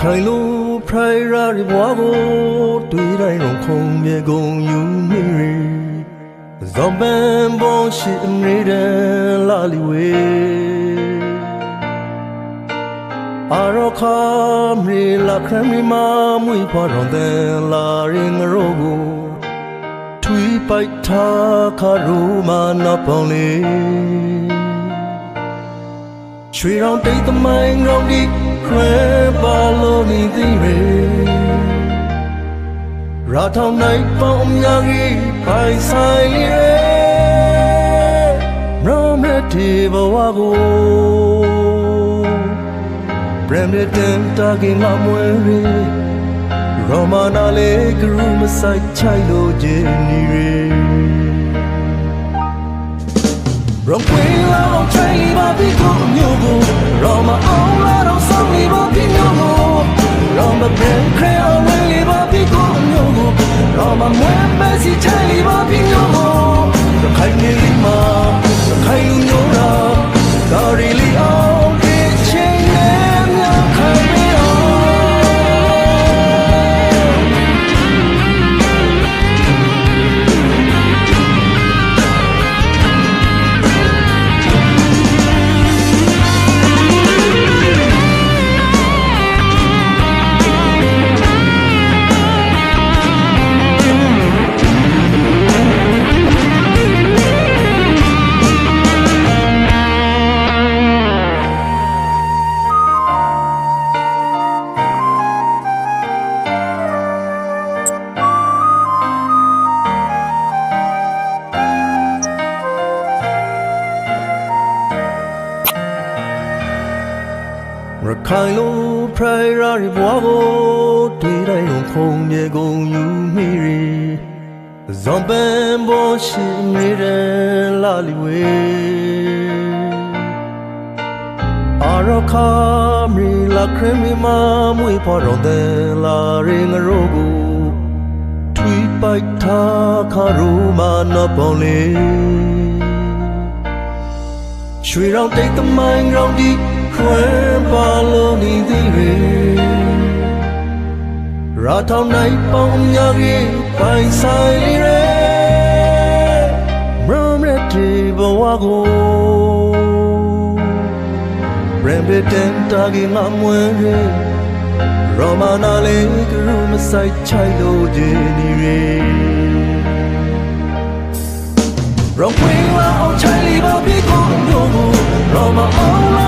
ခိုင်လိုဖရိုင်ရာရီဘွားကိုတွေ့တိုင်းတော့ခုံမြေကုန်ယူနေရီဇော်ဘန်ဘောရှိအမရတဲ့လာလီဝေအာရခါမရီလာခရမီမာမွေဖွားတော်တဲ့လာရင်ငရောကိုထွီးပိုက်ထားခါရူမာနပေါင်းလေးရွှေရောင်တိတ်သမိုင်းရောင်ဒီ ခွဲပါလို့နေသေးရေရာထောင်နိုင်ပေါင်းအများကြီးပိုင်ဆိုင်လေရေမရမရတီဘဝကိုပရမတန်တာကင်ငါမွေရေရောမနာလေးကရူမဆိုင်ချိုင်လို့ခြင်းနေရေရောကွေလာအောင်ချိုင်ပါပြီးကိုမျိုးကို ရောမမွဲပဲစီချိုင်လေးပါ ရခိုင်လိုဖရိုင်ရာရီဘွားကိုတွေ့တိုင်းတော့ခုံမြေကုန်ယူမိရီဇွန်ပန်ဘောရှိနေတဲ့လာလီဝေအာရခါမီလာခရမီမာမွေပေါ်တော့တဲ့လာရင်ငရိုးကိုထွီးပိုက်ထားခါရူမာနပေါင်းလေးရွှေရောင်တိတ်သမိုင်းရောင်ဒီခွဲပါ လို့နေသေးရေရာထောင်နိုင်ပေါင်းများကြီးပိုင်ဆိုင်လေရေမရမရတီဘဝကိုရမ်ဘတန်တာဂီငါမွေရေရောမနာလေးကရူမဆိုင်ချိုင်လို့ခြင်းနေရေရောကွေလာအောင်ချိုင်လီပါပြီးကိုမျိုးကိုရောမအောင်လာတော့